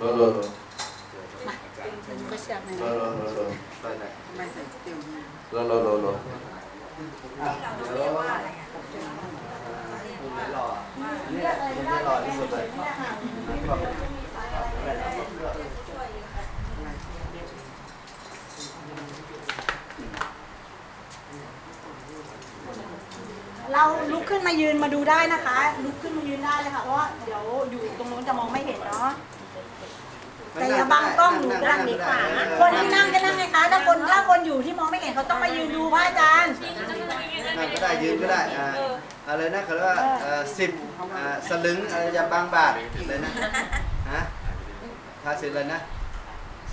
โลโลโลก็เสียบหน่อยโลนะโลโลลไมใส่เตียวไม่รอนี่แหละไม่รอที่สุดเลยเราลุกขึ้นมายืนมาดูได้นะคะ ลุกขึ้นมา ององหนูด้านนี้ค่าคนที่นั่งก็นั่งไงคะถ้าคนถ้าคนอยู่ที่มองไม่เห็นเขาต้องมายืนดูพระอาจารย์นั่งก็ได้ยืนก็ได้อ่าอะไรนะเขาเรียกว่าสิบสลึงอะไรจะบางบาทเลยนะฮะภาษิอะไรนะ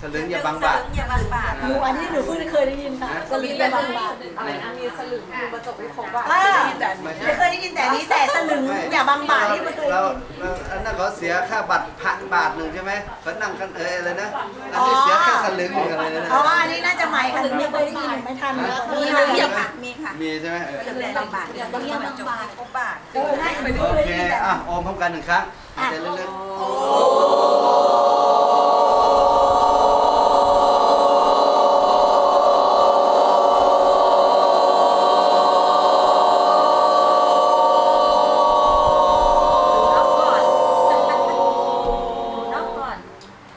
สลึงอย่าบางบาทอย่าบางบาทหนูอันนี้หนูเพิ่งเคยได้ยินค่ะสลิงบางบาทอะไรนะมีสลึงมีประจบไม่ครบอะอ่าแต่ไม่เคยได้ยินแต่นี้แต่สลึงอย่าบางบาทนี่ไม่เคยเราได้ยิน เราอันนั้นเขาเสียค่าบัตรพันบาทหนึ่งใช่ไหมเขานั่งกันเอออะไรนะอันนี้เสียแค่สลึงหนึ่งอะไรนะอ๋ออันนี้น่าจะใหม่ค่ะหนูไม่เคยได้ยินหนูไม่ทันมีมีค่ะค่ะมีค่ะมีค่ะมีใช่ไหมเออสลึงบางบาทเนี่ยต้องบางบาทครบบาท เออน่าจะไม่โอเคยเค ได้ยินแต่อะโอมพร้อมกันหนึ่งครั้งหายใจลึกๆ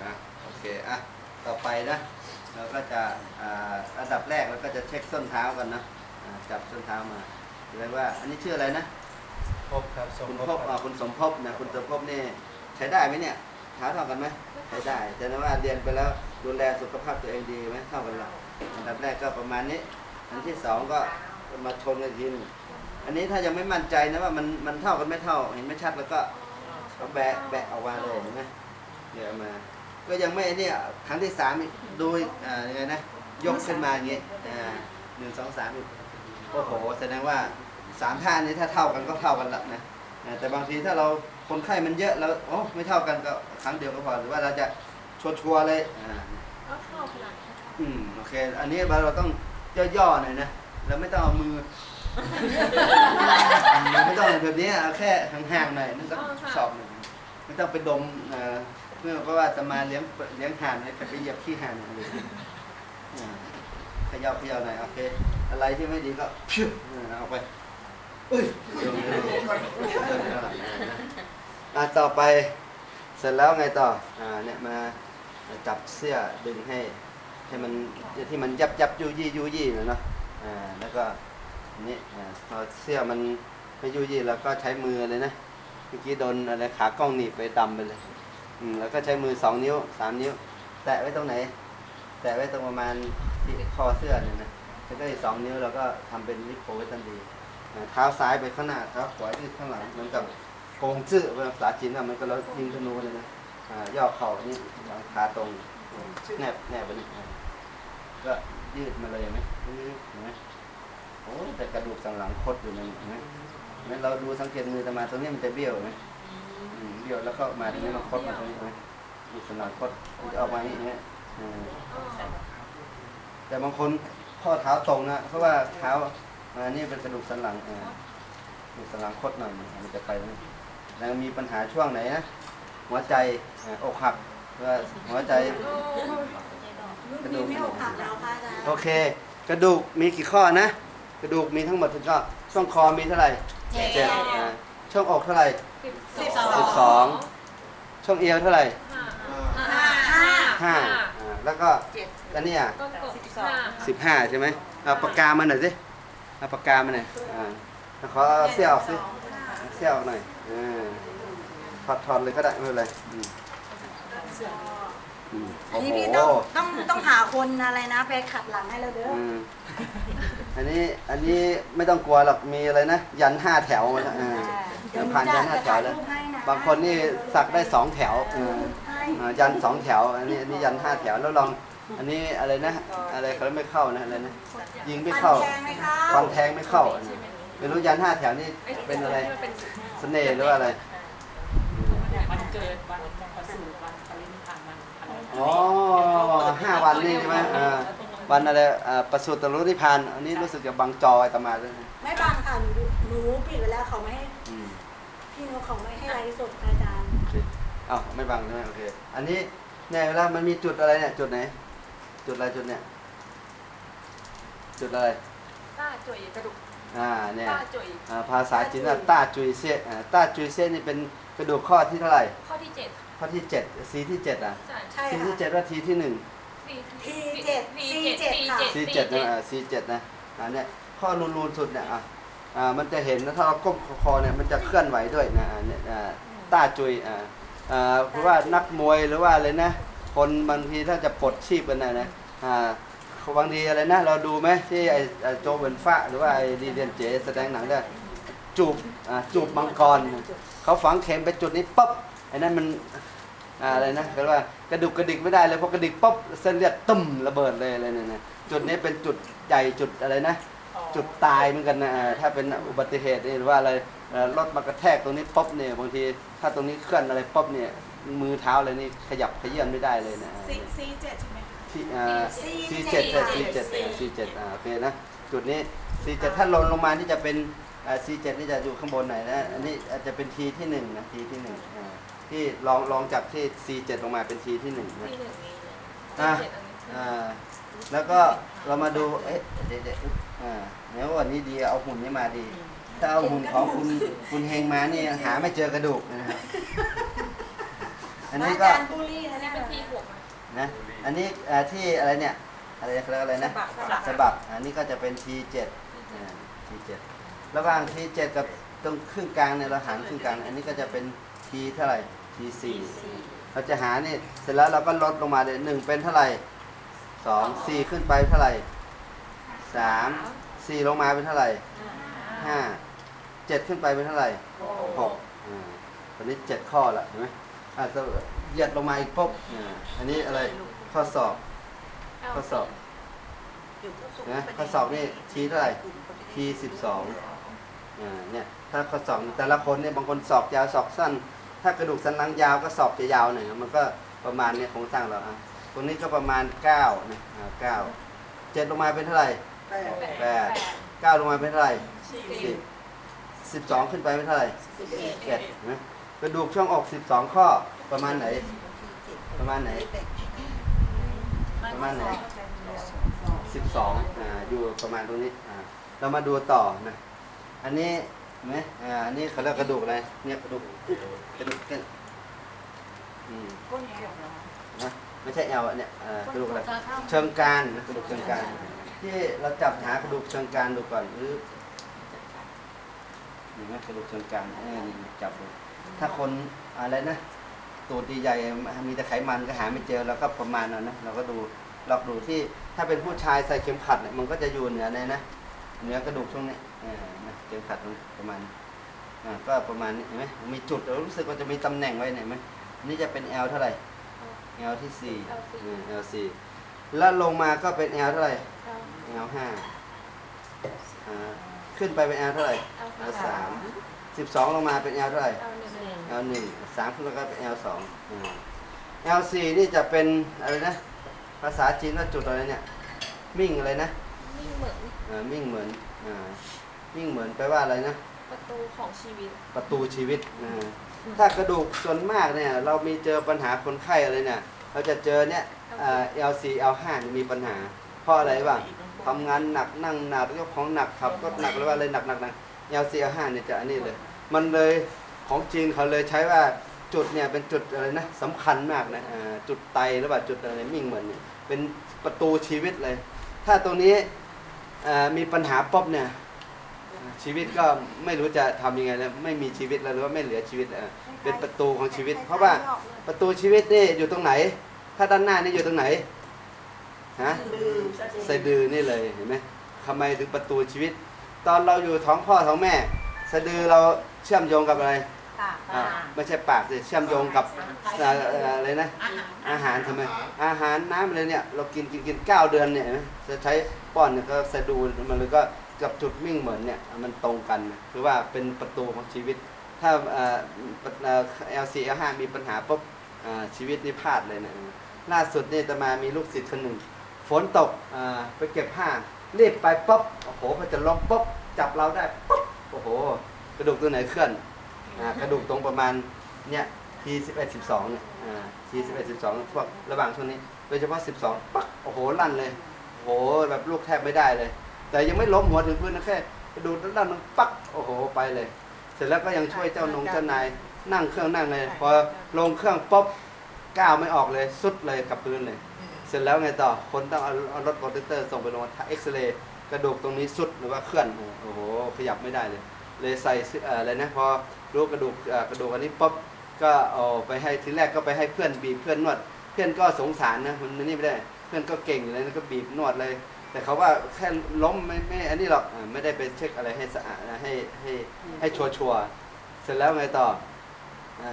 อะโอเค อะ ต่อไปนะ เราก็จะอ่าอันดับแรกเราก็จะเช็คส้นเท้ากันนะอ่าจับส้นเท้ามาเรียกว่า อันนี้ชื่ออะไรนะ พบครับสม คุณ พ พ บบ อ่าคุณสมภพนะคุณสมภพนี่ใช้ได้ไหมเนี่ยเท้าเท่ากัน ไมใช้ได้ แต่ว่าเรียนไปแล้วดูแลสุขภาพตัวเองดีไหมเท่ากันละอันดับแรกก็ประมาณนี้ อันที่สองก็มาชนกันทีนอันนี้ถ้ายังไม่มั่นใจนะว่ามันมันเท่ากันไม่เท่า เห็นไม่ชัดแล้วก็ก็แบะแบะออกมาเลยนไหมเดี๋ยวมา ก็ยังไม่เนี่ยครั้งที่สามดูอ่ายังไงนะยกขึ้นมาอย่างงี้อ่าหนึ่งสองสามโอ้โหแสดงว่าสามท่านี้ถ้าเท่ากันก็เท่ากันละนะแต่บางทีถ้าเรา คนไข้มันเยอะแล้วโอ้ไม่เท่ากันก็ครั้งเดียวก็พอหรือว่าเราจะชัวร์ๆเลยอ่าอืมโอเค อันนี้เราต้องย่อๆหน่อยนะเราไม่ต้องเอามือ ไม่ต้องแบบนี้เอาแค่ห่างๆหน่อยนั่นก็สอบหนึ่งไม่ต้องไปดมเอ่อเมื่อเพราะว่าจะมาเลี้ยงเลี้ยงห่านเลยไปเหยียบขี้ห่านเลยอ่าเขย่าเขย่าหน่อยโอเค อะไรที่ไม่ดีก็พิ้วอ่าเอาไปอุ้ยเดี๋ยวๆ อะต่อไปเสร็จแล้วไงต่ออ่าเนี่ยมาจับเสื้อดึงให้ให้มันที่มันยับยับยุยี่ยุยี่น่อยเนาะอ่าแล้วก็อันนี่อ่าพอเสื้อมันไม่ยุยี่แล้วก็ใช้มือเลยนะเมื่อกี้โดนอะไรขากล้องหนีบไปดำไปเลยอืมแล้วก็ใช้มือสองนิ้วสามนิ้ว แตะไว้ตรงไหน แตะไว้ตรงประมาณที่คอเสื้อเนี่ยนะแล้วก็อีกสองนิ้วเราก็ทำเป็นนิโคไว้ทันทีเท้าซ้ายไปข้างหน้าเท้าขวาที่ข้างหลังเหมือนกับ กงจื้อภาษาจีนอะมันก็เรายิงธนูเลยนะอ่าย่อเข่านี่ขาตรงแนบแนบไปนี่ก็ยืดมาเลยไหมเห็นไหมโอ้แต่กระดูกสันหลังคดอยู่นั่นเห็นไหมเห็นเราดูสังเกตมือตะมาตรงนี้มันจะเบี้ยวไหมเบี้ยวแล้วก็มาตรงนี้มันคดมาตรงนี้ไหมดูสันหลังคดมันจะออกมาอย่างนี้แต่บางคนข้อเท้าตรงนะเพราะว่าเท้ามานี่เป็นกระดูกสันหลังอ่ากระดูกสันหลังคดหน่อยมันจะไป แล้วมีปัญหาช่วงไหนนะหัวใจอ่าอกหักหรือว่าหัวใจรุ่นนี้ไม่อกหักแล้วค่ะอาจารย์โอเค กระดูกมีกี่ข้อนะ กระดูกมีทั้งหมดถึงก็ช่วงคอมีเท่าไหร่เจ็ด อ่าช่วงอกเท่าไหร่สิบสสิอบงสองช่วงเอวเท่าไหร่ห้าห้าห้าอ่าแล้วก็อันนี้อะสิบสองสิบห้าใช่ไหมเอาปากกามาหน่อยสิเอาปากกามาหน่อยอ่าขอเอาเสื้อออกสิเอาเสื้อออกหน่อยอ่าถ อดถอดเลยก็ได้ไม่เป็นไรอืมอืมอัโอ้นนี้โหพี่ต้องต้องต้องหาคนอะไรนะไปขัดหลังให้เราเด้ออืมอันนี้อันนี้ไม่ต้องกลัวหรอกมีอะไรนะ ยันห้าแถวมาแล้วอ่าเดี๋ยวหนูผ่านจะยันห้าจะแถถ่าวยแล้วรูปให้นะบางคนนี่สักได้สองแถวอ่าให้อ่ายันสองแถว อันนี้อันนี้ยันห้าแถวแล้วลอง อันนี้อะไรนะ อะไรเขาไม่เข้านะอะไรนะยิงไม่ฟัเข้านแทงไหมคะฟันแทงไม่เข้าอะไม่รู้ยันห้าแถวนี่เป็นอะไรเสน่ห์หรือว่าอะไร วันเกิดวันประสูติวันปรินิพพานวันอะไรอ๋อห้าวันนี่ใช่ไหมอ่าวันอะไรอ่าประสูติรุนิพพานอันนี้รู้สึกจะบังจอไอ้ตมาด้วยนะไม่บังค่ะหนูดูหนูปิดไว้แล้วเขาไม่ให้อืมพี่เขาเขาไม่ให้ไลฟ์สดอาจารย์อ้าวไม่บังใช่ไหมโอเคอันนี้เนี่ยเวลามันมีจุดอะไรเนี่ยจุดไหน จุดอะไรจุดเนี่ย จุดอะไรต้าจุยกระดูก อ่าเนี่ยต้าจุยอ่าภาษาจีนว่าต้าจุยเซ่อ่าต้าจุยเซ่นี่เป็นกระดูกข้อที่เท่าไหร่ ข้อที่เจ็ดข้อที่เจ็ดซีที่เจ็ดอะใช่ใช่ซีที่ค่ะ เจ็ดว่าทีที่หนึ่งทีเจ็ดทีเจ็ดค่ะ ซีเจ็ดนะอ่าซีเจ็ดนะอ่าเนี่ยข้อนูนๆสุดเนี่ยอะอ่ามันจะเห็นนะถ้าเราก้มคอเนี่ยมันจะเคลื่อนไหวด้วยนะอ่าเนี่ยอ่าต้าจุยอ่าอ่าเพราะว่านักมวยหรือว่าอะไรนะ คนบางทีถ้าจะปลดชีพกันนะนะอ่า บางทีอะไรนะ เราดูไหมที่ไอ้ไอ้โจเวนฟ้าหรือว่าไอ้ดีเดียนเจแสดงหนังเนี่ยจูบอ่าจูบมังกรเขาฝังเข็มไปจุดนี้ปั๊บไอ้นั่นมันอ่าอะไรนะเขาเรียกว่ากระดุกกระดิกไม่ได้เลยเพราะกระดิกปั๊บเส้นเลือดตึมระเบิดเลยอะไรเนี่ยนะจุดนี้เป็นจุดใหญ่จุดอะไรนะ จุดตายเหมือนกันนะอ่าถ้าเป็นอุบัติเหตุนี่หรือว่าอะไรเอ่อรถมากระแทกตรงนี้ป๊บเนี่ยบางทีถ้าตรงนี้เคลื่อนอะไรป๊บเนี่ยมือเท้าอะไรนี่ขยับขยื่นไม่ได้เลยนะซีเจ็ดใช่ไหม ที่อ่า C ซีเจ็ดซีเจ็ดซีเจ็ดอ่าโอเคนะจุดนี้ซีเจ็ดถ้าลงลงมาที่จะเป็นซีเจ็ดนี่จะอยู่ข้างบนหน่อยนะอันนี้อาจจะเป็นทีที่หนึ่งนะทีที่หนึ่งอ่าที่ลองลองจากที่ซีเจ็ดลงมาเป็นทีที่หนึ่งนะ ที่หนึ่งนี้อะเจ็ดอันนี้อ่าแล้วก็เรามาดูเอ๊ะเดี๋ยวเดี๋ยวอ่าเดี๋ยววันนี้ดีเอาหุ่นนี้มาดี ถ้าเอาหุ่นของคุณคุณเฮงมานี่หาไม่เจอกระดูกนะครับอันนี้ก็ อาจารย์บูลลี่นะอันเนี่นี้ยเป็นทีหกนะ อันนี้อ่าที่อะไรเนี่ยอะไรเขาเรียกอะไรนะสะบัก สะบักอันนี้ก็จะเป็น T7 อ่า T7 ระหว่าง T7 กับตรงครึ่งกลางเนี่ยเราหารครึ่งกลาง อันนี้ก็จะเป็น T เท่าไหร่ T4 เราจะหานี่เสร็จแล้วเราก็ลดลงมาเลยหนึ่งเป็นเท่าไหร่สองสี่ขึ้นไปเท่าไหร่สามสี่ลงมาเป็นเท่าไหร่ห้าเจ็ดขึ้นไปเป็นเท่าไหร่หกอ่าตอนนี้เจ็ดข้อละเห็นไหม อ่าจะเหยียดลงมาอีกปุ๊บอ่าอันนี้อะไรข้อสอบ ข้อสอบนะข้อสอบนี่ทีเท่าไหร่ T สิบสองอ่าเนี่ยถ้าข้อสอบแต่ละคนเนี่ยบางคนสอบยาวสอบสั้น ถ้ากระดูกสันหลังยาวก็สอบจะยาวหน่อยมันก็ประมาณเนี่ยโครงสร้างเราอะตรงนี้ก็ประมาณเก้านะอ่าเก้าเจ็ดลงมาเป็นเท่าไหร่แปดเก้าลงมาเป็นเท่าไหร่สิบสิบสองขึ้นไปเป็นเท่าไหร่เจ็ดนะ กระดูกช่องอกสิบสองข้อประมาณไหน ประมาณไหน ประมาณไหนสิบสองอ่าอยู่ประมาณตรงนี้อ่าเรามาดูต่อนะอันนี้เห็นไหมอ่าอันนี้เขาเรียกกระดูกอะไรเนี่ยกระดูกกระดูกเส้นอืมนะไม่ใช่แอลอะเนี่ยอ่ากระดูกอะไรเชิงกรานนะกระดูกเชิงกรานที่เราจับหากระดูกเชิงกรานดูก่อนหรือเห็นไหมกระดูกเชิงกรานเออนี่จับดู ถ้าคนอะไรนะตัวดีใหญ่มีแต่ไขมันก็หาไม่เจอแล้วก็ประมาณนั้นนะเราก็ดูลอกดูที่ถ้าเป็นผู้ชายใส่เข็มขัดเนี่ยมันก็จะอยู่เหนือในนะเหนือกระดูกช่วงนี้เออนะเข็มขัดมันประมาณนี้อ่าก็ประมาณนี้เห็นไหมมีจุดเรารู้สึกว่าจะมีตำแหน่งไว้ไหนไหมอันนี่จะเป็น L เท่าไหร่ L ที่สี่อืม L สี่แล้วลงมาก็เป็น L เท่าไหร่ L ห้าอ่าขึ้นไปเป็น L เท่าไหร่ L สาม สิบสองลงมาเป็น L เท่าไหร่ L หนึ่งสามขึ้นมาก็เป็น L สองอ่า L สี่นี่จะเป็นอะไรนะ ภาษาจีนว่าจุดอะไรเนี่ย มิ่งอะไรนะนี่เหมือนอ่ามิ่งเหมือนอ่ามิ่งเหมือนแปลว่าอะไรนะ ประตูของชีวิต ประตูชีวิตอ่าถ้ากระดูกส่วนมากเนี่ย เรามีเจอปัญหาคนไข้อะไรเนี่ย เราจะเจอเนี่ยอ่า L4 L5 เนี่ยมีปัญหา เพราะอะไรบ้างทำงานหนักนั่งหนักยกของหนักขับก็หนักหรือว่าอะไรหนักหนักหนัก L4 L5 เนี่ยจะอันนี้เลย มันเลยของจีนเขาเลยใช้ว่าจุดเนี่ยเป็นจุดอะไรนะสำคัญมากนะอ่าจุดไตหรือว่าจุดอะไรมิ่งเหมือนเนี่ยเป็นประตูชีวิตเลย ถ้าตรงนี้อ่ามีปัญหาป๊บเนี่ยอ่าชีวิตก็ไม่รู้จะทำยังไงแล้วไม่มีชีวิตแล้วหรือว่าไม่เหลือชีวิตแล้วเป็นประตูของชีวิต เพราะว่าประตูชีวิตนี่อยู่ตรงไหน ถ้าด้านหน้านี่อยู่ตรงไหนฮะสะดือนี่เลยเห็นไหมทำไมถึงประตูชีวิต ตอนเราอยู่ท้องพ่อท้องแม่ สะดือเราเชื่อมโยงกับอะไรปากอ่าไม่ใช่ปากสิเชื่อมโยงกับอ่าอ่าอะไรนะอาหารทำไม อาหารน้ำอะไรเนี่ยเรากินกินกินเก้าเดือนเนี่ยเห็นไหมจะใช้ป้อนเนี่ยก็สะดูมันเลยก็กับจุดมิ่งเหมือนเนี่ยมันตรงกันคือว่าเป็นประตูของชีวิต ถ้าเอ่อเอ่อ LC L5 มีปัญหาปุ๊บอ่าชีวิตนี่พลาดเลยเนี่ยล่าสุดนี่จะมามีลูกศิษย์คนหนึ่งฝนตกอ่าไปเก็บผ้า รีบไปปุ๊บโอ้โหพอจะลงปุ๊บจับเราได้ปุ๊บโอ้โห กระดูกตัวไหนเคลื่อนอ่ากระดูกตรงประมาณเนี่ยทีสิบเอ็ดสิบสองเนี่ยอ่าทีสิบเอ็ดสิบสองพวกระหว่างช่วงนี้โดยเฉพาะสิบสองปักโอ้โหลั่นเลยโอ้โหแบบลูกแทบไม่ได้เลย แต่ยังไม่ล้มหัวถึงพื้นนะแค่กระดูกด้านมันปักโอ้โหไปเลย เสร็จแล้วก็ยังช่วยเจ้านงเจ้านายนั่งเครื่องนั่งเลยพอลงเครื่องปุ๊บก้าวไม่ออกเลยสุดเลยกับพื้นเลย เสร็จแล้วไงต่อ คนต้องเอาเอารถโปรเทคเตอร์ส่งไปโรงพยาบาลเอ็กซเรย์กระดูกตรงนี้สุดหรือว่าเคลื่อน โอ้โห ขยับไม่ได้เลย เลยใส่อะไรนะ พอรู้กระดูกกระดูกอันนี้ปุ๊บ ก็เอาไปให้ทีแรกก็ไปให้เพื่อนบีบเพื่อนนวด เพื่อนก็สงสารนะ มันนี่ไม่ได้ เพื่อนก็เก่งอยู่เลยนะก็บีบนวดเลย แต่เขาว่าแค่ล้มไม่ไม่ อันนี้หรอก ไม่ได้ไปเช็คอะไรให้สะอาดนะ ให้ให้ให้ชัวร์ชัวเสร็จแล้วไงต่อ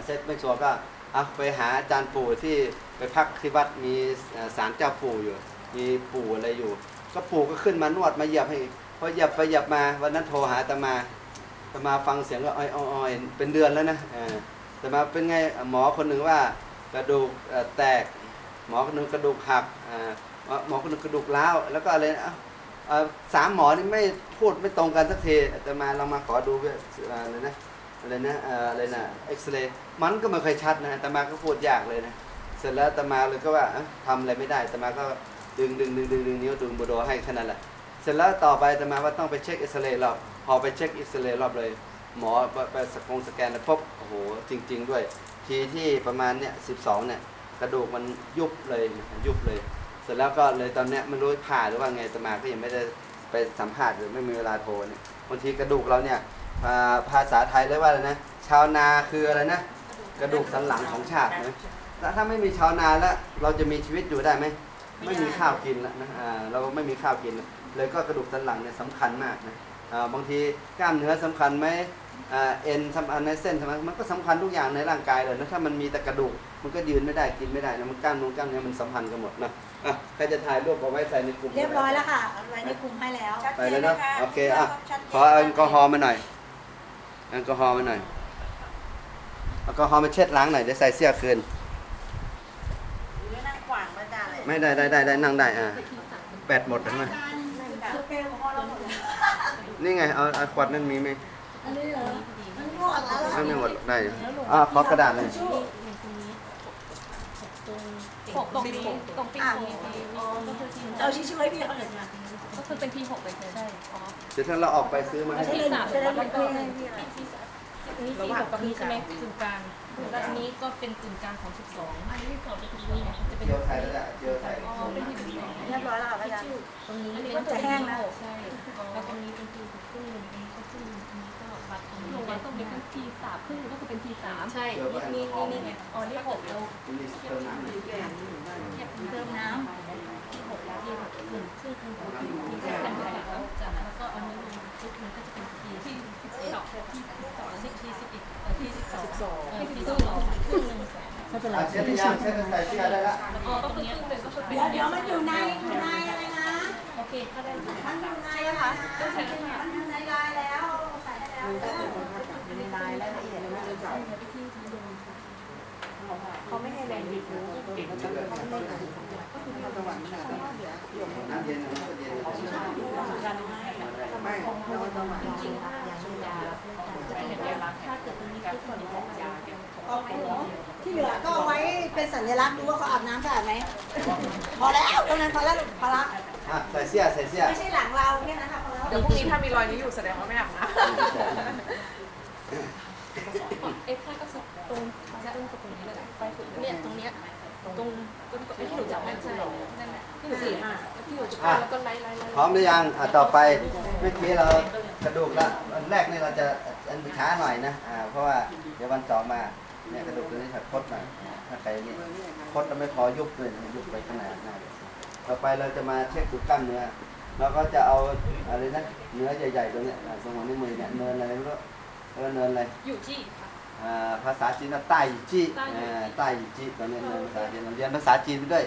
เสร็จไม่ชัวร์ก็เอาไปหาอาจารย์ปู่ที่ ไปพักที่วัดมีอ่าศาลเจ้าปู่อยู่ มีปู่อะไรอยู่ ก็ปู่ก็ขึ้นมานวดมาเหยียบให้พอเหยียบไปเหยียบมาวันนั้นโทรหาอาตมาอาตมาฟังเสียงก็อ้อยอ้อยเป็นเดือนแล้วนะอ่าอาตมาเป็นไงหมอคนหนึ่งว่ากระดูกแตก หมอคนหนึ่งกระดูกหักหมอคนหนึ่งกระดูกร้าวแล้วก็อะไรนะสามหมอนี่ไม่พูดไม่ตรงกันสักทีแต่มาเรามาขอดูเพื่อะไรนะอะไรนะเอออะไรนะเอ็กซเรย์มันก็ไม่เคอยชัดนะแต่มาก็พูดยากเลยนะ เสร็จแล้วแตมาเลยก็ว่าเอ้าทำอะไรไม่ได้แตมาก็ดึงดึงดึงดึงดึงนิ้วดึงบูโดให้แค่นั้นแหละ เสร็จแล้วต่อไปแตมาว่าต้องไปเช็คเอ็กซเรย์รอบพอไปเช็คเอ็กซเรย์รอบเลย หมอไปสกงสแกนแล้วพบโอ้โหจริง ๆ ด้วย ทีที่ประมาณเนี่ยสิบสองเนี่ยกระดูกมันยุบเลยยุบเลย เสร็จแล้วก็เลยตอนเนี้ยไม่รู้ผ่าหรือว่าไงแตมาก็ยังไม่ได้ไปสัมภาษณ์หรือไม่มีเวลาโทรเนี่ยบางทีกระดูกเราเนี่ยภาษาไทยเรียกว่าอะไรนะชาวนาคืออะไรนะ กระดูกสันหลังของชาตินะ แล้วถ้าไม่มีชาวนาแล้วเราจะมีชีวิตอยู่ได้ไหมไม่มีข้าวกินแล้วนะอ่าเราไม่มีข้าวกินแล้วเลยก็กระดูกสันหลังเนี่ยสำคัญมากนะอ่าบางทีกล้ามเนื้อสำคัญไหมอ่าเอ็นสำคัญในเส้นสำคัญมันก็สำคัญทุกอย่างในร่างกายเลยนะถ้ามันมีแต่กระดูกมันก็ยืนไม่ได้กินไม่ได้นะมันกล้ามนูนกล้ามเนื้อมันสัมพันธ์กันหมดนะอะใครจะถ่ายรูปเอาไว้ใส่ในกลุ่ม เรียบร้อยแล้วค่ะเอาไว้ในกลุ่มให้แล้วไปแล้วเนาะโอเคอะขอแอลกอฮอล์มาหน่อยแอลกอฮอล์มาหน่อยแอลกอฮอล์มาเช็ดล้างหน่อยเดี๋ยวใส่เสื้อคืน ไม่นั่งขวางพระอาจารย์เลย ไม่ได้ได้ได้ได้นั่งได้อ่าแบตหมดใช่ไหมสเปรย์ของเราหมดเลยนี่ไงเอาเอาขวดนั่นมีไหมอันนี้เหรอมันหมดแล้วไม่ไม่หมดได้อยู่อะขอกระดาษหน่อยหกตรงนี้ตรงปีหกอ๋อก็คือทีเอาชี้ช่วยพี่เขาหน่อยนะก็คือเป็นทีหกไปใช่อ๋อเดี๋ยวถ้าเราออกไปซื้อมาให้ใช่เลยจะได้เป็นพี่ให้พี่นี่ทีหกกับนี้ใช่ไหมกึ่งกลาง แล้วอันนี้ก็เป็นกึ่งกลางของสิบสองอันนี้ก่อนจะเป็นนี้จะเป็นเจียวไทยแล้วจ้ะเจียวไทยอ๋อเป็นที่สิบสองเรียบร้อยแล้วค่ะอาจารย์ตรงนี้เป็นใช่แล้วตรงนี้เป็นทีครึ่งนึงอันนี้ก็ครึ่งนึงอันนี้ก็บัตรของเราต้องเป็นทีสามครึ่งก็คือเป็นทีสามใช่นี่นี่นี่ไงอ๋อนี่หกเรามีเติมน้ำหน่อย เติมน้ ที่หกแล้วที่หนึ่งครึ่งครึ่งหกมีแค่กันไปแล้วจากแล้วก็อันนี้ชุดนึงก็จะเป็นทีที่สิบสองที่สองสิบทีสิบเอ็ดที่สิบสองที่สิบสองครึ่งนึงำไม่ เป็นไรอะเช็ดยังเช็ดใส่เสื้อได้ละอ๋อก็คือครึ่งนึงก็คือเป็นเดี๋ยวเดี๋ยวมันอยู่ในอยู่ในอะไรนะ โอเคก็ได้มันอยู่ในอะไรนะมันอยู่ในลายแล้วใส่ได้แล้วในลายรายละเอียดเลยมันจะเขาไม่ให้แรงดิบรู้น้ำเย็นน้ำเย็นไม่เราจะหวานจริงๆถ้าสุดาจะเป็นสัญลักษณ์ถ้าเกิดตรงนี้คือคนของยาแกเอาไปเหรอ ที่เหลือก็เอาไว้เป็นสัญลักษณ์ดูว่าเขาอาบน้ำสะอาดไหมพอแล้วตรงนั้นพอแล้วพอละอะใส่เสื้อใส่เสื้อไม่ใช่หลังเราแค่นั้นค่ะพอแล้วเดี๋ยวพรุ่งนี้ถ้ามีรอยนี้อยู่แสดงว่าไม่อาบน้เอฟก็สุดตรงจะตรงตรงนี้เลยไปสุดเนี่ยตรงเนี้ยตรงตรงที่หนูจับนั่นใช่นั่นแหละที่หนูสี่ห้าที่หนูจะแล้วก็ไล่ไล่ไล่พร้อมหรือยังอะต่อไปเมื่อกี้เรากระดูกละวันแรกนี่เราจะอันช้าหน่อยนะอ่าเพราะว่าเดี๋ยววันสองมา เนี่ยกระดูกตัวนี้ถัดคดหน่อยถ้าใครนี่คดแล้วไม่พอยุบเลยยุบไปขนาดนั้นต่อไปเราจะมาเช็คดูกล้ามเนื้อเราก็จะเอาอะไรนะเนื้อใหญ่ๆตรงเนี้ยอ่าตรงหัวนิ้วมือเนี่ยเนินอะไรไม่รู้แล้วเนินอะไรอยู่ที่ค่ะอ่าภาษาจีนว่าใต้หยีจี้ใต้หยีจี้อ่าใต้หยีจี้ตอนนี้เรียนภาษาจีนเราเรียนภาษาจีนไปด้วย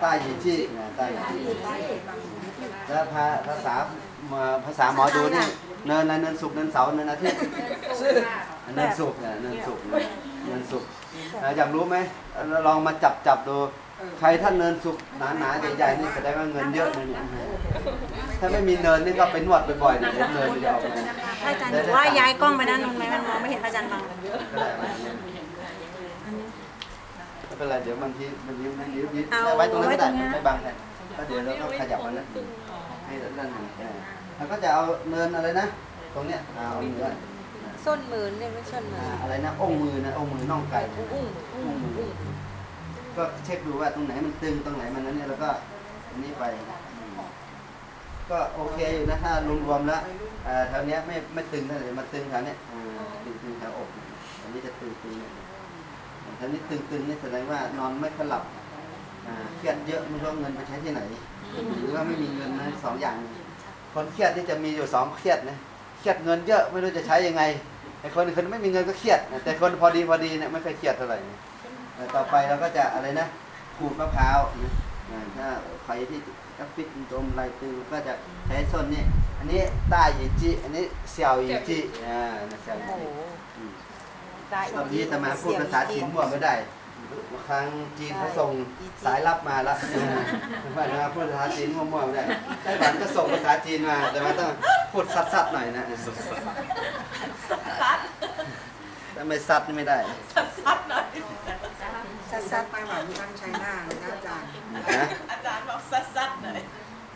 ใต้หยีจี้อ่าใต้หยีจี้แล้วภาภาษามาภาษาหมอดูนี่เนินอะไรเนินสุกร์เนินเสาร์เนินอาทิตย์เนินสุกร์เนี่ยเนินสุกร์ เนี่ยเนินสุกร์อ่าอยากรู้ไหมเราลองมาจับจับดู ใครท่านเนินสุกร์หนาๆใหญ่ๆนี่แสดงว่าเงินเยอะเลยเนี่ยถ้าไม่มีเนินนี่ก็ไปนวดบ่อยๆเนี่ยเดี๋ยวเนินจะออกมาอาจารย์บอกว่าย้ายกล้องไปด้านนู้นไหมมันมองไม่เห็นอาจารย์บังก็ได้เป็นไรเดี๋ยวบางทีมันยิ้มนะยิ้มยิ้มเอาไว้ตรงนั้นก็ได้ไว้ตรงนั้นไม่บังใครก็เดี๋ยวเราก็ขยับมันนะให้ด้านหนึ่งเออแล้วก็จะเอาเนินอะไรนะ ตรงเนี้ยเอาเนื้อ ส้นหมื่นเนี่ยไม่ส้นหมื่อ่านอะไรนะองค์มือนะองค์มือน่องไก่อุ้งอุ้งองค์มือก็เช็คดูว่าตรงไหนมันตึงตรงไหนมันนั้นเนี่ยแล้วก็อันนี้ไปอืมก็โอเคอยู่นะถ้ารวมๆแล้วอ่าแถวเนี้ยไม่ไม่ตึงเท่าไหร่มาตึงแถวเนี้ยอ่าตึงตึงแถวอกอันนี้จะตึงตึงเนี่ยแถวนี้ตึงตึงนี่แสดงว่านอนไม่ค่อยหลับอ่าเครียดเยอะไม่รู้เอาเงินไปใช้ที่ไหน หรือว่าไม่มีเงินนะสองอย่าง คนเครียดนี่จะมีอยู่สองเครียดนะเครียดเงินเยอะไม่รู้จะใช้ยังไง ไอ้คนคนไม่มีเงินก็เครียดนะแต่คนพอดีพอดีเนี่ยไม่ค่อยเครียดเท่าไหร่นะแต่ต่อไปเราก็จะอะไรนะขูดมะพร้าวนะอ่าถ้าใครที่กระปิดจมลายตึงก็จะใช้ส้นนี่อันนี้ต้าหยีจีอันนี้เสี่ยวหยีจีอ่านะเสี่ยวหยีโอ้โหจีอืมได้ตอนนี้จะมาพูดภาษาจีนมั่วไม่ได้บางครั้งจีนเขาส่งสายลับมาแล้วว่าจะพูดภาษาจีนมั่วๆไม่ได้ไต้หวันก็ส่งภาษาจีนมา แต่ว่าต้องพูดซัดๆหน่อยนะ ถ้าไม่ซัดนี่ไม่ได้ซัดหน่อยซัดซัดไปหวานทั้งใช้หน้าเลยนะอาจารย์นะอาจารย์บอกซัดซัดหน่อย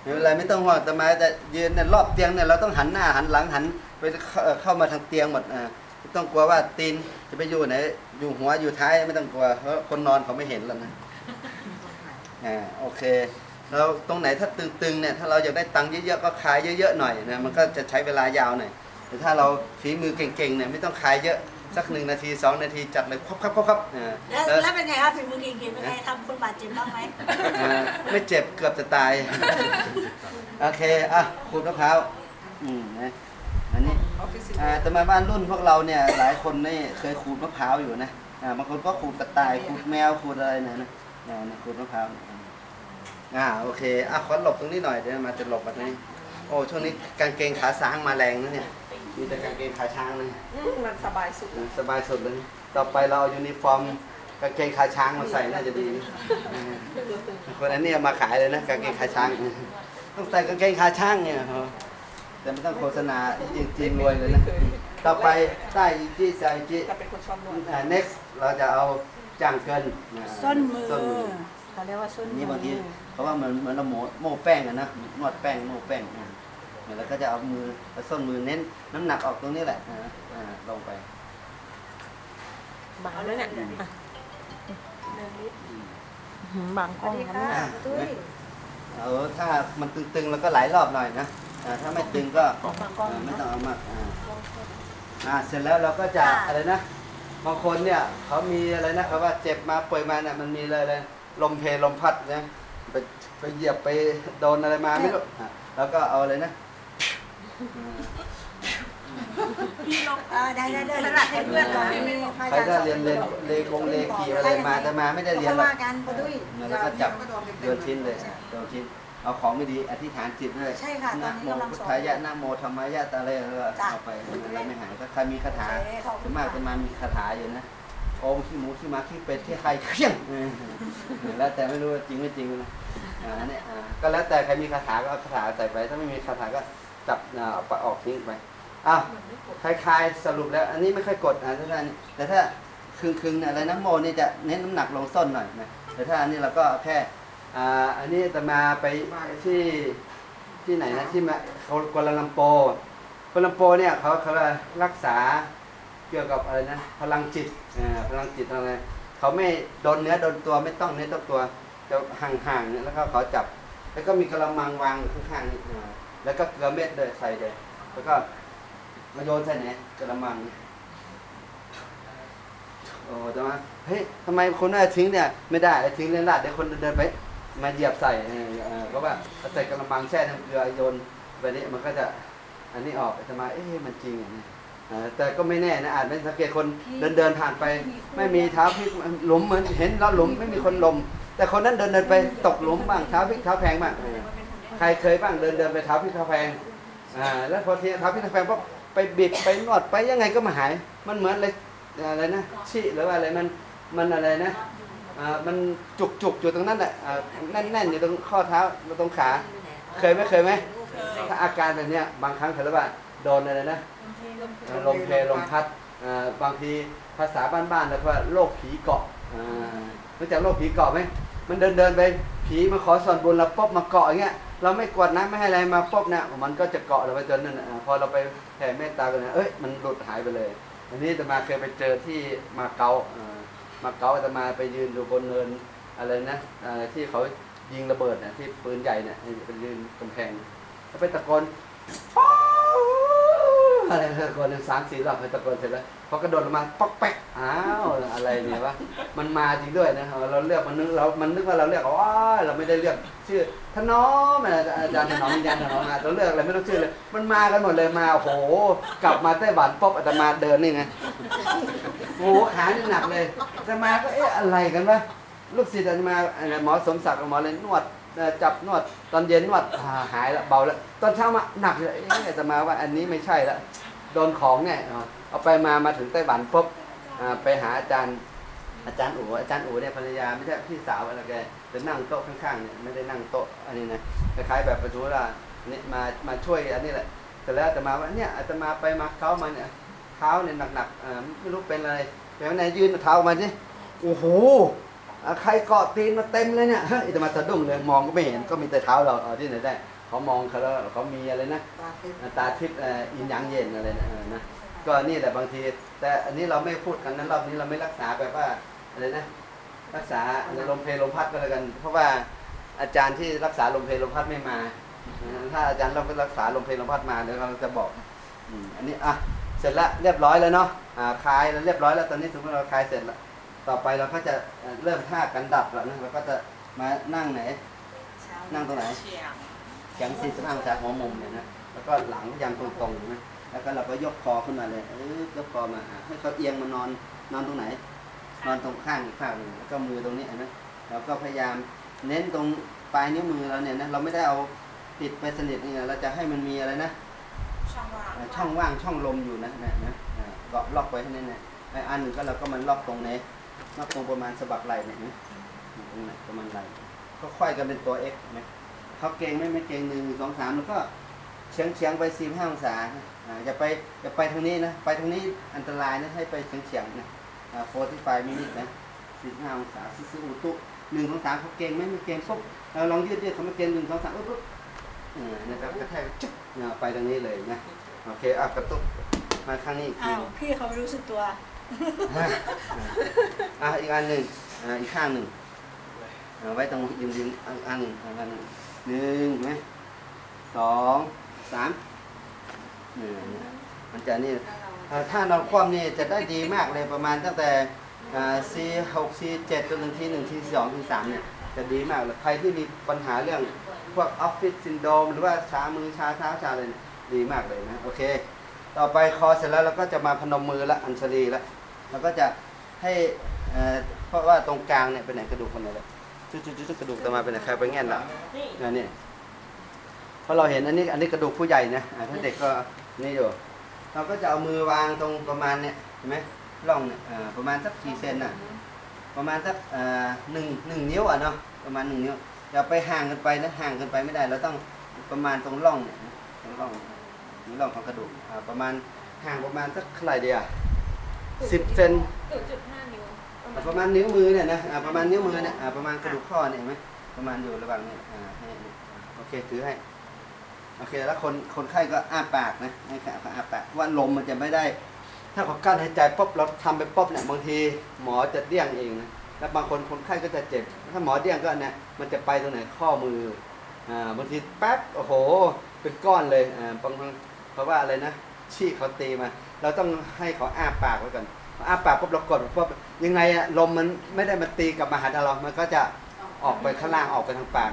ไม่เป็นไรไม่ต้องห่วงแต่มาจะยืนเนี่ยรอบเตียงเนี่ยเราต้องหันหน้าหันหลังหันไปเข้าเข้ามาทางเตียงหมดอ่าไม่ต้องกลัวว่าตีนจะไปอยู่ไหนอยู่หัวอยู่ท้ายไม่ต้องกลัวเพราะคนนอนเขาไม่เห็นแล้วนะอ่าโอเคแล้วตรงไหนถ้าตึงๆเนี่ยถ้าเราอยากได้ตังค์เยอะๆก็ขายเยอะๆหน่อยนะมันก็จะใช้เวลายาวหน่อยแต่ถ้าเราฝีมือเก่งๆเนี่ยไม่ต้องขายเยอะ สักหนึ่งนาทีสองนาทีจัดเลยครับครับครับครับอ่าแล้วแล้วแล้วเป็นไงครับฝีมือเก่งๆเป็นไงทำคนบาดเจ็บบ้างไหมอ่าไม่เจ็บเกือบจะตาย โอเคอะขูดมะพร้าวอืมนะอันนี้ ออฟฟิศอ่าแต่มาบ้านรุ่นพวกเราเนี่ยหลายคนนี่เคยขูดมะพร้าวอยู่นะอ่าบางคนก็ขูดกระต่ายขูดแมวขูดอะไรนะนะอ่านะขูดมะพร้าวเนี่ยอ่าโอเคอะขอหลบตรงนี้หน่อยเดี๋ยวมาจะหลบมาตรงนี้ โอ้ช่วงนี้กางเกงขาช้างมาแรงนะเนี่ย มีแต่กางเกงขาช้างนะมันสบายสุดสบายสุดเลย ต่อไปเราเอายูนิฟอร์มกางเกงขาช้างมาใส่น่าจะดีนะเออคนอันนี้เอามาขายเลยนะกางเกงขาช้าง ต้องใส่กางเกงขาช้างเนี่ยเหรอแต่ไม่ต้องโฆษณาจริงจริงรวยเลยนะ ต่อไปใต้อีจีใส่อีจีจะเป็นคนชอบนวดอ่า next เราจะเอาจางเกินอ่าส้นมือส้นมือเขาเรียกว่าส้นมือนี่บางทีเขาว่าเหมือนเหมือนเราโมโม่แป้งอะนะนวดแป้งโม่แป้งอ่า แล้วก็จะเอามือเอาส้นมือเน้นน้ำหนักออกตรงนี้แหละอ่าอ่าลงไปบางด้วยเนี่ยบางกล้องค่ะตุ้ยเอาถ้ามันตึงๆแล้วก็หลายรอบหน่อยนะอ่าถ้าไม่ตึงก็อ่าไม่ต้องเอามากอ่าอ่าเสร็จแล้วเราก็จะอะไรนะบางคนเนี่ยเขามีอะไรนะเขาว่าเจ็บมาป่วยมาเนี่ยมันมีอะไรเลยลมเพลลมพัดนะไปไปเหยียบไปโดนอะไรมาไม่รู้อะแล้วก็เอาอะไรนะ เออได้ได้ได้สลัดให้เพื่อนก่อนใครก็เรียนเรียนเลกงเลขีอะไรมาแต่มาไม่ได้เรียนหรอก ว่ากันปะตุ้ยแล้วก็จับโยนทิ้นเลยโยนทิ้นเอาของไม่ดีอธิษฐานจิตด้วยใช่ค่ะตอนะนนี้โมกำลังพุทสอนธายะนะโมธรรมายะอะไรก็จ้ะเอาไปอะไรไม่หายถ้าใครมีคาถาโอเคขอบคุส่วณนมากค่ะ จะมามีคาถาอยู่นะโอมขี้หมูขี้หมาขี้เป็ดขี้ไข่เขี้ยงเออแล้วแต่ไม่รู้ว่าจริงไม่จริงนะอ่าเนี่ยอ่าก็แล้วแต่ใครมีคาถาก็เอาคาถาใส่ไป ถ้าไม่มีคาถาก็ จับอ่าอาไปออกทิ้งไปอ้าวคล้ายๆสรุปแล้ว อันนี้ไม่ค่อยกดอ่าทุกท่านแต่ถ้าคึงคึงๆอะไรนะโมนี่จะเน้นน้ำหนักลงส้นหน่อยนะแต่ถ้าอันนี้เราก็แค่อ่าอันนี้จะมาไปที่ที่ไหนนะที่มากัวลาลัมโปกัวลาลัมโปเนี่ยเขาเขารักษาเกี่ยวกับอะไรนะพลังจิตอ่าพลังจิตอะไรเขาไม่โดนเนื้อโดนตัวไม่ต้องเนื้อต้องตัวจะห่างๆเนี่ยแล้วก็เขาจับ แล้วก็มีกระมังวางข้างๆนี่อ่า แล้วก็เกลือเม็ดเลยใส่เลยแล้วก็มาโยนใส่ไหนกระมังเนี่ยโอ้แต่ว่าเฮ้ยทำไมคนน่าทิ้งเนี่ย ไม่ได้ทิ้งเล่นลาดเดี๋ยวคนเดินๆไป มาเหยียบใส่เออเออก็ว่าเอาใส่กระมังแช่น้ำเกลือโยนไปนี้มันก็จะอันนี้ออกจะมาเอ๊ะมันจริงอย่างนี้เอ่อแต่ก็ไม่แน่นะอาจเป็นสังเกตคนเดินเดินผ่านไป ไม่มีเท้าพลิกหลุมเหมือนเห็นแล้วหลุมไม่มีคนลม แต่คนนั้นเดินเดินไปตกหลุมบ้างเท้าพลิกเท้าแพงบ้างเออ ใครเคยบ้างเดินเดินไปเท้าพลิกเท้าแพงอ่าแล้วพอทีเท้าพลิกเท้าแพงก็ไปบิดไปนวดไปยังไงก็มาหาย มันเหมือนอะไรอะไรนะชี้หรือว่าอะไรมันมันอะไรนะอ่ามันจุกจุกอยู่ตรงนั้นแหละอ่าแน่นแน่นอยู่ตรงข้อเท้าตรงขา เคยไหมเคยไหมถ้าอาการแบบเนี้ยบางครั้งเขาเรียกว่าโดนอะไรนะลมเพลลมพัดอ่าบางทีภาษาบ้านๆเรียกว่าโรคผีเกาะอ่ารู้จักโรคผีเกาะไหมมันเดินเดินไปผีมาขอส่วนบุญเราป๊บมาเกาะอย่างเงี้ย เราไม่กวดน้ำไม่ให้อะไรมาป๊บเนี่ยมันก็จะเกาะเราไปจนนั่นนะอ่าพอเราไปแผ่เมตตากันนะเอ้ยมันหลุดหายไปเลย อันนี้จะมาเคยไปเจอที่มาเก๊ามาเก๊าจะมาไปยืนอยู่บนเนินอะไรนะที่เขายิงระเบิดเนี่ยที่ปืนใหญ่เนี่ยไปยืนกำแพงแล้วไปตะโกน อะไรตะโกนสามสี่รอบตะโกนเสร็จแล้วพอกระโดดลงมาป๊อกแป๊กอ้าวอะไรเนี่ยวะมันมาจริงด้วยนะเราเรียกมันนึกเรา มันนึกว่าเราเรียกอ๋อเราไม่ได้เรียกชื่อถนอมอาจารย์ถนอมวิญญาณถนอมมาเราเรียกอะไรไม่ต้องชื่อเลย มันมากันหมดเลยมาโอ้โหกลับมาไต้หวันป๊อบอาตมาเดินนี่ไงโอ้โหขานี่หนักเลยอาตมาก็เอ๊ะอะไรกันวะลูกศิษย์อาตมาหมอสมศักดิ์กับหมอเลยนวด จับนวดตอนเย็นนวดหายแล้วเบาแล้วตอนเช้ามาหนักเลยเอ๊ะอาตมาว่าอันนี้ไม่ใช่ละโดนของเนี่ยเอาไปมามาถึงไต้หวันปุ๊บไปหาอาจารย์อาจารย์อู๋อาจารย์อู๋เนี่ยภรรยาไม่ใช่พี่สาวอะไรแกจะนั่งโต๊ะข้างๆเนี่ยไม่ได้นั่งโต๊ะอันนี้นะคล้ายๆแบบประชุมว่าเนี่ยมามาช่วยอันนี้แหละแต่แล้วอาตมาว่าเนี่ยอาตมาไปมาเท้ามาเนี่ยเท้าเนี่ยหนักๆไม่รู้เป็นอะไรแต่ว่าไหนยืนเท้ามาสิโอ้โห ใครเกาะตีนมาเต็มเลยเนี่ยเฮ้ยอาตมาสะดุ้งเลยมองก็ไม่เห็นก็มีแต่เท้าเราเอาที่ไหนได้เขามองเขาแล้วเขามีอะไรนะตาทิพย์ตาทิพย์เอ่ออินหยางเย็นอะไรนะเออนะก็นี่แหละบางที แต่อันนี้เราไม่พูดกันนั้นรอบนี้เราไม่รักษาแบบว่าอะไรนะรักษาลมเพลลมพัดก็แล้วกัน เพราะว่าอาจารย์ที่รักษาลมเพลลมพัดไม่มาเออถ้าอาจารย์เราไปรักษาลมเพลลมพัดมาเดี๋ยวเราจะบอกอืมอันนี้อะเสร็จแล้วเรียบร้อยแล้วเนาะอ่าคลายแล้วเรียบร้อยแล้วตอนนี้สมมติเราคลายเสร็จแล้ว ต่อไปเราก็จะเอ่อเริ่มท่ากันดับแล้วนะเราก็จะมานั่งไหน นั่งตรงไหนเฉียงแข็งสี่สิบห้าองศาหัวมุมเนี่ยนะแล้วก็หลังยางตรงๆนะแล้วก็เราก็ยกคอขึ้นมาเลยเออยกคอมาอะให้เขาเอียงมานอนนอนตรงไหน นอนตรงข้างอีกข้างหนึ่งแล้วก็มือตรงนี้เห็นไหมเราก็พยายามเน้นตรงปลายนิ้วมือเราเนี่ยนะเราไม่ได้เอาติดไปสนิทนี่ไงเราจะให้มันมีอะไรนะช่องว่างอ่าช่องว่างช่องลมอยู่นะนะนะอ่าก็ล็อกไว้ให้แน่นๆไอ้อันหนึ่งก็เราก็มันล็อกตรงไหน ล็อกตรงประมาณสะบักไหล่เนี่ยนะตรงไหนประมาณไหล่ก็ค่อยกันเป็นตัว X นะเขาเก่งไหม่ไม่เก่งหนึ่งสองสามแล้วก็เฉียงเฉียงไปสี่ห้าองศาอ่าอย่าไปอย่าไปทางนี้นะไปทางนี้อันตรายนะให้ไปเฉียงเฉียงนะโฟร์ที่ไฟมินินะสี่ห้าองศาซื้ออุตุหนึ่งสองสามเขาเก่งไหมไม่เก่งปุ๊บเราลองยืดยืดเขาไม่เก่งหนึ่งสองสามปุ๊บปุ๊บนะครับกระแทกจุ๊บไปทางนี้เลยนะโอเคอะกระตุกมาข้างนี้อ้าวพี่เขาไม่รู้สึกตัว อะอะอีกอันหนึ่งอะอีกข้างหนึ่งอะไว้ตรงริมริมๆอันอันหนึ่งอันหนึ่งหนึ่งไหมสองสามเนี่ยเนี่ยมันจะนี่อะถ้านอนคว่ำนี่จะได้ดีมากเลยประมาณตั้งแต่อ่า C หก C เจ็ดจนถึงทีหนึ่งทีสองทีสามเนี่ยจะดีมากเลยใครที่มีปัญหาเรื่องพวกออฟฟิศซินโดมหรือว่าชามือชาเท้าชาอะไรดีมากเลยนะ โอเค ต่อไปคอเสร็จแล้วเราก็จะมาพนมมือละอัญชลีละ เราก็จะให้เอ่อเพราะว่าตรงกลางเนี่ยเป็นไหนกระดูกคนไหนละจุดจุดจุดกระดูกตะมาเป็นไหนใครไปแง่นละนี่นี่เพราะเราเห็นอันนี้อันนี้กระดูกผู้ใหญ่นะอ่าถ้าเด็กก็นี่อยู่เราก็จะเอามือวางตรงประมาณเนี่ยเห็นไหมร่องเนี่ยอ่าประมาณสักกี่เซนน่ะประมาณสักเอ่อหนึ่งหนึ่งนิ้วอะเนาะประมาณหนึ่งนิ้วอย่าไปห่างกันไปนะห่างกันไปไม่ได้เราต้องประมาณตรงร่องเนี่ยนะตรงร่องนี่รองของกระดูกอ่าประมาณห่างประมาณสักเท่าไหร่เดียว สิบเซนศูนย์จุดห้านิ้วอ่าประมาณนิ้วมือเนี่ยนะอ่าประมาณนิ้วมือเนี่ยอ่าประมาณกระดูกข้อเนี่ยเห็นไหมประมาณอยู่ระหว่างเนี่ยอ่าให้เนี่ยโอเคถือให้โอเคแล้วคนคนไข้ก็อ้าปากนะให้เขาอ้าปากว่าลมมันจะไม่ได้ ถ้าเขากั้นหายใจปุ๊บเราทำไปปุ๊บเนี่ยบางทีหมอจะเดี้ยงเองนะแล้วบางคนคนไข้ก็จะเจ็บ ถ้าหมอเดี้ยงก็เนี่ยมันจะไปตรงไหนข้อมืออ่าบางทีแป๊บโอ้โห เป็นก้อนเลยอ่าบางครั้งเพราะว่าอะไรนะชี้เขาตีมา เราต้องให้เขาอ้าปากไว้ก่อนพออ้าปากปุ๊บเรากดปุ๊บยังไงอะลมมันไม่ได้มาตีกลับมาหาเรามันก็จะออกไปข้างล่างออกไปทางปาก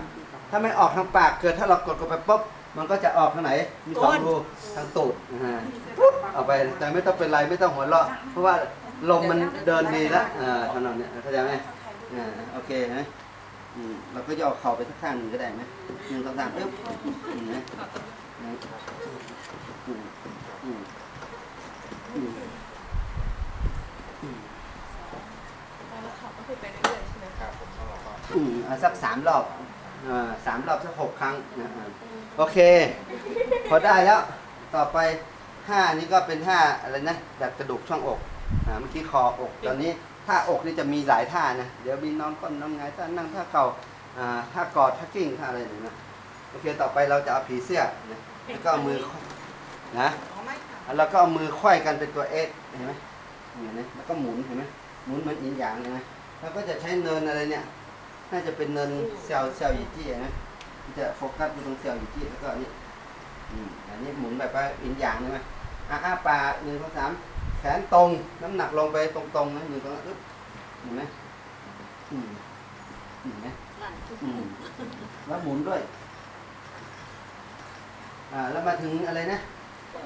ถ้าไม่ออกทางปากเกิดถ้าเรากดเข้าไปปุ๊บมันก็จะออกทางไหน มีสองรูทางตูดนะฮะปุ๊บออกไปแต่ไม่ต้องเป็นไรไม่ต้องหัวเราะเพราะว่าลมมันเดินดีแล้วอ่าทางนั้นเนี่ยเข้าใจไหมอ่าโอเคนะอืมเราก็ย่อเข่าไปสักข้างหนึ่งก็ได้ไหมหนึ่งสองสามปึ๊บอืมนะอืมอื มอืมอืมอืมแล้วเขาก็คือไปเรื่อยๆใช่ไหมคะอืมเอาสักสามรอบอ่าสามรอบสักหกครั้งนะอ่าโอเค พอได้แล้วต่อไปท่านี้ก็เป็นท่าอะไรนะดัดกระดูกช่องอกอ่าเมื่อกี้คออก ตอนนี้ท่าอกนี่จะมีหลายท่านะเดี๋ยวมีน้อนก้นน้อนหงายท่านั่งท่าเข่าอ่าท่ากอดท่ากิ้งท่าอะไรอย่างเงี้ยนะโอเคต่อไปเราจะเอาผีเสื้อนะแล้วก็เอามือนะ แล้วก็เอามือควยกันเป็นตัวเอ็กเห็นไหมเห็นไหมแล้วก็หมุนเห็นไหมหมุนเหมือนอินหยางเลยนะแล้วก็จะใช้เนินอะไรเนี่ย น่าจะเป็นเนินเซลล์เซลล์ยีจี้นะมันจะโฟกัสอยู่ตรงเซลล์ยีจี้แล้วก็อันนี้อืมอันนี้หมุนแบบว่าอินหยางใช่ไหมอะอ้าปากหนึ่งสองสามแขนตรงน้ำหนักลงไปตรงๆนะหนึ่งสองสามอึ๊บเห็นไหมอืมเห็นไหมอืมแล้วหมุนด้วย อ่าแล้วมาถึงอะไรนะ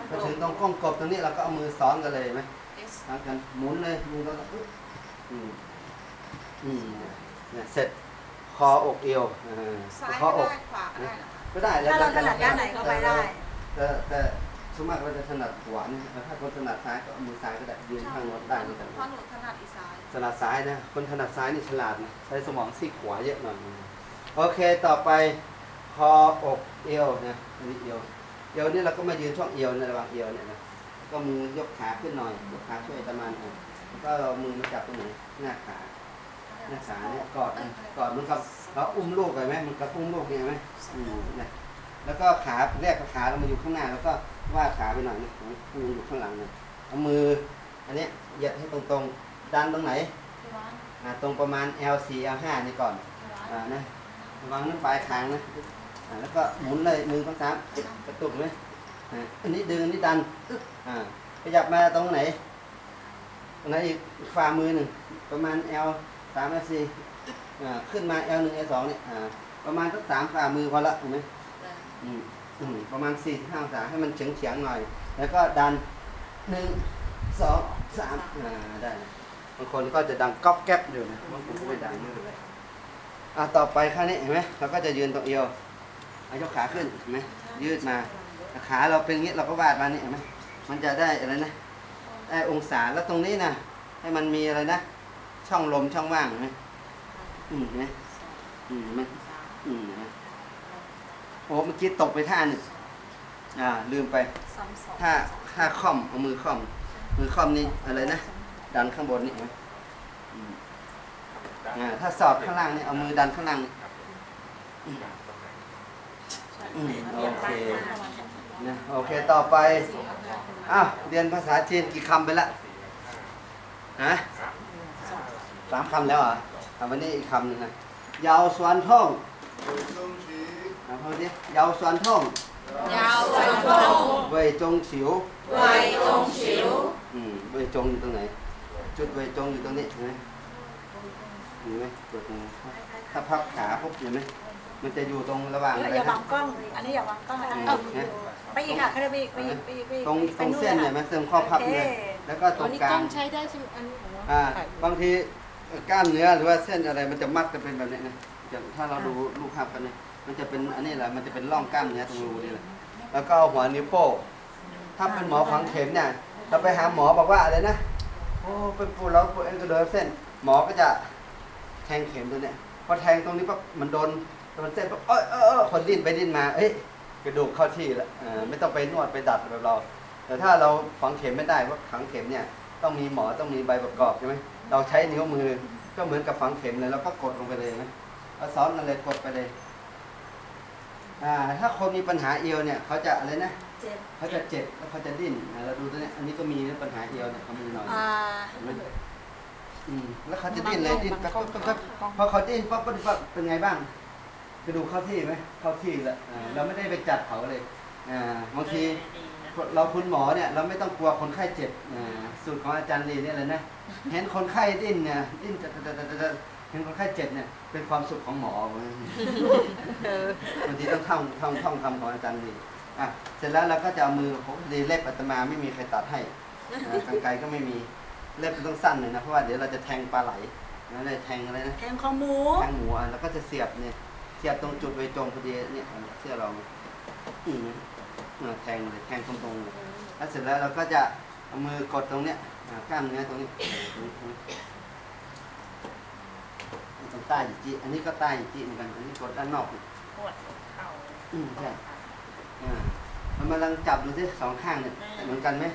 มาถึงตรงก้องกบตรงนี้เราก็เอามือซ้อนกันเลยเห็นไหมซ้อนกันหมุนเลยมือก็อึ๊บอืมอืมเนี่ยเสร็จคออกเอวอ่าซ้ายคอก็อกได้ขวาก็ได้เหรอคะก็ได้ถ้าเราถนัดด้านไหนก็ไปได้แต่แต่สวนมากเราจะถนัดขวานี่ถ้าคนถนัดซ้ายก็เอามือซ้ายก็ได้ยืนข้างโน้นได้เหมือนกันเพราะหนูถนัดอีซ้ายถนัดซ้ายนะคนถนัดซ้ายนี่ฉลาดนะใช้สมองซีกขวาเยอะหน่อยโอเคต่อไปคออกเอวนะอันนี้เอว เอวนี่เราก็มายืนช่วงเอวในระหว่างเอวเนี่ยนะก็มือยกขาขึ้นหน่อยยกขาช่วยประมาณอะแล้วก็เอามือมาจับตรงไหนหน้าขาหน้าขาเนี่ยกอดนะกอดเหมันกับเราอุ้มลูกเห็นไหมมันกับอุ้มลูกเนี่ยเห็นไหมอืมนะแล้วก็ขาแรกกับขาเรามาอยู่ข้างหน้า แล้วก็วาดขาไปหน่อยนะมืออยู่ข้างหลังนะเอามือ อันเนี้ยเหยียดให้ตรงๆดันตรงไหนอ่าตรงประมาณ L4 L5 นี่ก่อนอ่านะระวังน้ำปลายคางนะอ่า แล้วก็หมุนเลยหนึ่งสองสามกระตุกไหมอันนี้ดึงอันนี้ดันอ่าขยับมาตรงไหนตรงไหนอีกฝ่ามือหนึ่งประมาณ L3 L4 อ่าขึ้นมา L1 L2 เนี่ยอ่าประมาณสักสามฝ่ามือพอละเห็นไหมอืมอืมประมาณ4-5องศาให้มันเฉียงเฉียงๆหน่อย แล้วก็ดันหนึ่งสองสามอ่าได้บางคนก็จะดังก๊อบแก๊บอยู่นะบางคนก็ไม่ดังมากอะต่อไปข้างนี้เห็นไหมเราก็จะยืนตรงเอว เอายกขาขึ้นเห็นไหมยืดมาขาเราเป็นอย่างนี้เราก็วาดมานี่เห็นไหมมันจะได้อะไรนะได้องศาแล้วตรงนี้นะให้มันมีอะไรนะ ช่องลมช่องว่างเห็นไหมอืมเนไหมอืมเห็นไหมอืมเนไหมโอ้เมื่อกี้ตกไปท่าหนึ่งอ่า ลืมไปท่าท่าค่อมเอามือค่อม มือค่อมนี่อะไรนะดันข้างบนนี่เห็นไหมอืมอ่าถ้าสอบข้างล่างนี่เอามือดันข้างล่างนี่ อืมอืมโอเคนะโอเคต่อไปอ้าวเรียนภาษาจีนกี่คำไปละฮะสามคำแล้วเหรออะวันนี้อีกคำหนึ่งนะยาวสวนท่องอะพูดดิยาวสวนท่องยาวไปตรงเว่ยจงฉิวไวตรงฉิวอืมเว่ยจงอยู่ตรงไหน จุดเว่ยจงอยู่ตรงนี้เห็นไหมเห็นไหมตัวตรงนี้ถ้าพับขาปุ๊บเห็นไหม มันจะอยู่ตรงระหว่างอะไรอย่าบันะงกล้อง อันนี้อย่าบังกล้องนะอืมเอานะไปอีกค่ะขึ้นไปอีกไปอีกไปอีกไปอีกตรงไปตรงนู่เส้นลเนี่ยไหมเส้นข้อพับเนี่ยโอเคแล้วก็ตรอันงนี้กกล้ลาองงใช้ได้ใช่ไหมอันนี้อ่าบางทีกล้ามเนื้อหรือว่าเส้นอะไรมันจะมัดกันเป็นแบบนี้นะอย่างถ้าเราดูรูปภาพกันเนี่ยมันจะเป็นอันนี้แหละมันจะเป็นร่องกล้ามเนื้อตรงรูนี่แหละแล้วก็เอาหัวนิ้วโป้งถ้าเป็นหมอฝังเข็มเนี่ยเราไปหาหมอบอกว่าอะไรนะโอ้เป็นปูแล้วปูเอ็นกระโดดเส้น หมอก็จะแทงเข็มตัวเนี้ยพอแทงตรงนี้ปั๊บมันโดน โดนเส้นปั๊บเอ้ยเออเออคนดิ้นไปดิ้นมา เอ้ยกระดูกเข้าที่แล้วเออไม่ต้องไปนวดไปดัดแบบเรา แต่ถ้าเราฝังเข็มไม่ได้เพราะฝังเข็มเนี่ยต้องมีหมอต้องมีใบประกอบใช่ไหมเราใช้นิ้วมือก็เหมือนกับฝังเข็มเลยเราก็กดลงไปเลยไหมเราซ้อนกันเลยกดไปเลยอ่าถ้าคนมีปัญหาเอวเนี่ยเขาจะอะไรนะเจ็ดเขาจะเจ็บแล้วเขาจะดิ้นอ่าเราดูตัวเนี้ยอันนี้ก็มีปัญหาเอวเนี่ยเขามีหน่อยอ่าเห็นไหมอืมแล้วเขาจะดิ้นเลยดิ้นปั๊บปั๊บปั๊บปั๊บพอเขาดิ้นปั๊บปั๊บปั๊บเป็นไงบ้าง กระดูกเข้าที่ไหมเข้าที่แล้วอ่าเราไม่ได้ไปจัดเขาเลยอ่าบางทีเราคุณหมอเนี่ยเราไม่ต้องกลัวคนไข้เจ็บอ่าสูตรของอาจารย์ลีเนี่ยเลยนะเห็นคนไข้ดิ้นเนี่ยดิ้นจะจะจะจะเห็นคนไข้เจ็บเนี่ยเป็นความสุขของหมอเว้ยบางทีต้องท่องท่องท่องคำของอาจารย์ลีอะเสร็จแล้วเราก็จะเอามือผมดีเล็บอาตมาไม่มีใครตัดให้อ่ากรรไกรก็ไม่มีเล็บมันต้องสั้นเลยนะเพราะว่าเดี๋ยวเราจะแทงปลาไหลนั่นเลยแทงอะไรนะแทงคอหมูแทงหมูอะแล้วก็จะเสียบเนี่ย เสียบตรงจุดไว้จงพอดีเนี่ยเสื้อเราอืมอ่าแทงเลยแทงตรงๆเลยแล้วเสร็จแล้วเราก็จะเอามือกดตรงเนี้ยอ่ากล้ามเนื้อตรงนี้ตรงนี้ตรงนี้ตรงใต้หยิจีอันนี้ก็ใต้หยิจีเหมือนกัน อันนี้กดด้านนอกปวดเข่าอืมใช่อ่ามันมาลังจับดูที่สองข้างเนี่ยเหมือนกันไหม